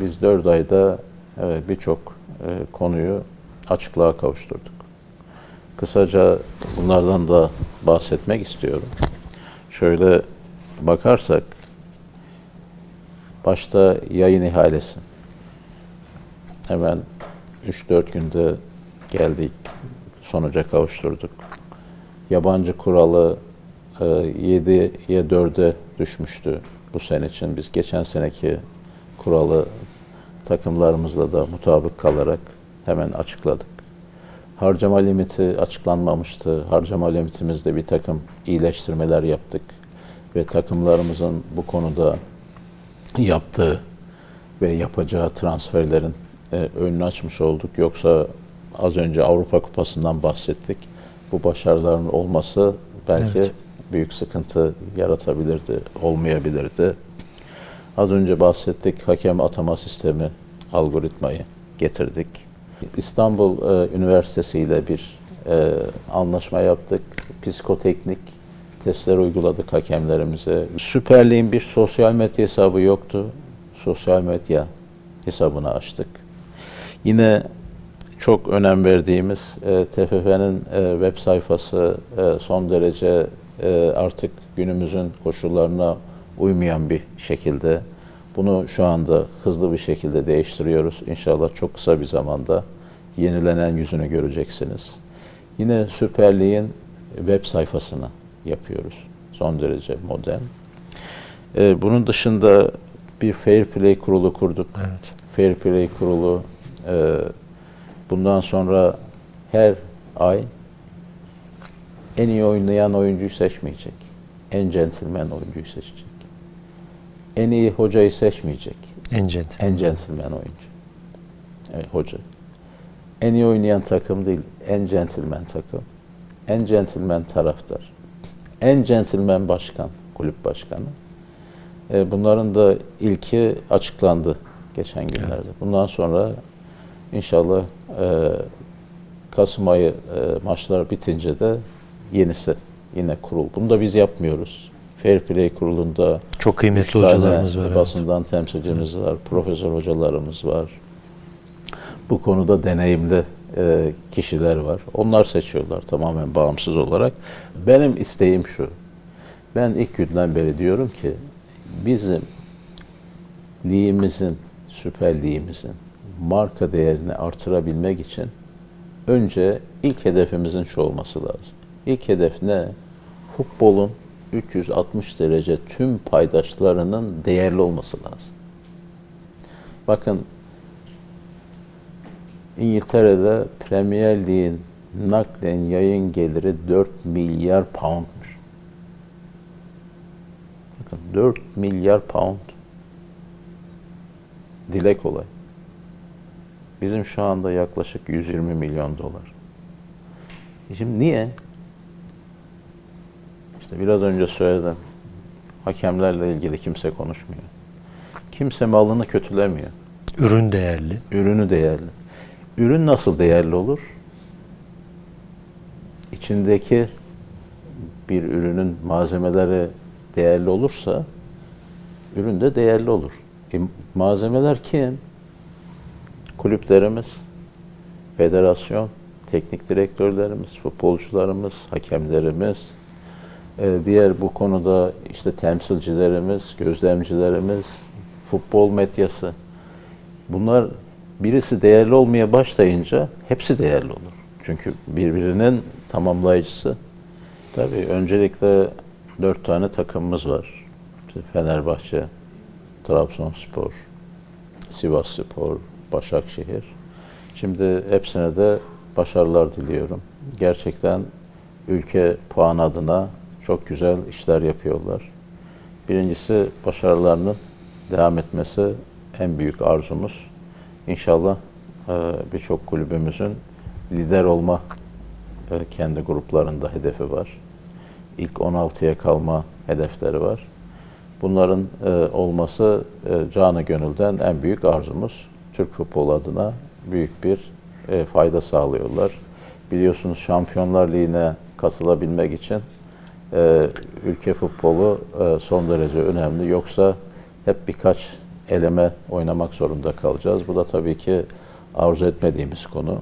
biz dört ayda birçok e, konuyu açıklığa kavuşturduk. Kısaca bunlardan da bahsetmek istiyorum. Şöyle bakarsak, başta yayın ihalesi. Hemen 3-4 günde geldik, sonuca kavuşturduk. Yabancı kuralı e, 7'ye 4'e düşmüştü bu sene için. Biz geçen seneki kuralı takımlarımızla da mutabık kalarak hemen açıkladık. Harcama limiti açıklanmamıştı. Harcama limitimizde bir takım iyileştirmeler yaptık ve takımlarımızın bu konuda yaptığı ve yapacağı transferlerin e, önünü açmış olduk. Yoksa az önce Avrupa Kupası'ndan bahsettik. Bu başarıların olması belki evet. büyük sıkıntı yaratabilirdi, olmayabilirdi. Az önce bahsettik hakem atama sistemi algoritmayı getirdik. İstanbul e, Üniversitesi ile bir e, anlaşma yaptık. Psikoteknik testler uyguladık hakemlerimize. Süper Lig'in bir sosyal medya hesabı yoktu. Sosyal medya hesabını açtık. Yine çok önem verdiğimiz e, TFF'nin e, web sayfası e, son derece e, artık günümüzün koşullarına uymayan bir şekilde bunu şu anda hızlı bir şekilde değiştiriyoruz. İnşallah çok kısa bir zamanda yenilenen yüzünü göreceksiniz. Yine Süper Lig'in web sayfasını yapıyoruz. Son derece modern. Ee, bunun dışında bir Fair Play kurulu kurduk. Evet. Fair Play kurulu e, bundan sonra her ay en iyi oynayan oyuncuyu seçmeyecek. En centilmen oyuncuyu seçecek. En iyi hocayı seçmeyecek. En centilmen. En centilmen oyuncu. Evet, hoca. En iyi oynayan takım değil, en centilmen takım. En centilmen taraftar. En centilmen başkan, kulüp başkanı. E, bunların da ilki açıklandı geçen günlerde. Evet. Bundan sonra inşallah e, Kasım ayı e, maçlar bitince de yenisi yine kurul. Bunu da biz yapmıyoruz. Fair Play kurulunda çok kıymetli hocalarımız var. Basından evet. temsilcimiz var, profesör hocalarımız var. Bu konuda deneyimli e, kişiler var. Onlar seçiyorlar tamamen bağımsız olarak. Benim isteğim şu. Ben ilk günden beri diyorum ki bizim ligimizin, Süper Ligimizin marka değerini artırabilmek için önce ilk hedefimizin şu olması lazım. İlk hedef ne? Futbolun 360 derece tüm paydaşlarının değerli olması lazım. Bakın İngiltere'de Premier Lig'in naklen yayın geliri 4 milyar poundmuş. Bakın 4 milyar pound. Dile kolay. Bizim şu anda yaklaşık 120 milyon dolar. Şimdi niye? İşte biraz önce söyledim. Hakemlerle ilgili kimse konuşmuyor. Kimse malını kötülemiyor. Ürün değerli. Ürünü değerli. Ürün nasıl değerli olur? İçindeki bir ürünün malzemeleri değerli olursa ürün de değerli olur. E, malzemeler kim? Kulüplerimiz, federasyon, teknik direktörlerimiz, futbolcularımız, hakemlerimiz, diğer bu konuda işte temsilcilerimiz, gözlemcilerimiz, futbol medyası. Bunlar birisi değerli olmaya başlayınca hepsi değerli olur. Çünkü birbirinin tamamlayıcısı. Tabii öncelikle dört tane takımımız var. Fenerbahçe, Trabzonspor, Sivasspor, Başakşehir. Şimdi hepsine de başarılar diliyorum. Gerçekten ülke puan adına çok güzel işler yapıyorlar. Birincisi başarılarının devam etmesi en büyük arzumuz. İnşallah e, birçok kulübümüzün lider olma e, kendi gruplarında hedefi var. İlk 16'ya kalma hedefleri var. Bunların e, olması canı gönülden en büyük arzumuz. Türk futbol adına büyük bir fayda sağlıyorlar. Biliyorsunuz Şampiyonlar Ligi'ne katılabilmek için ülke futbolu son derece önemli. Yoksa hep birkaç eleme oynamak zorunda kalacağız. Bu da tabii ki arzu etmediğimiz konu.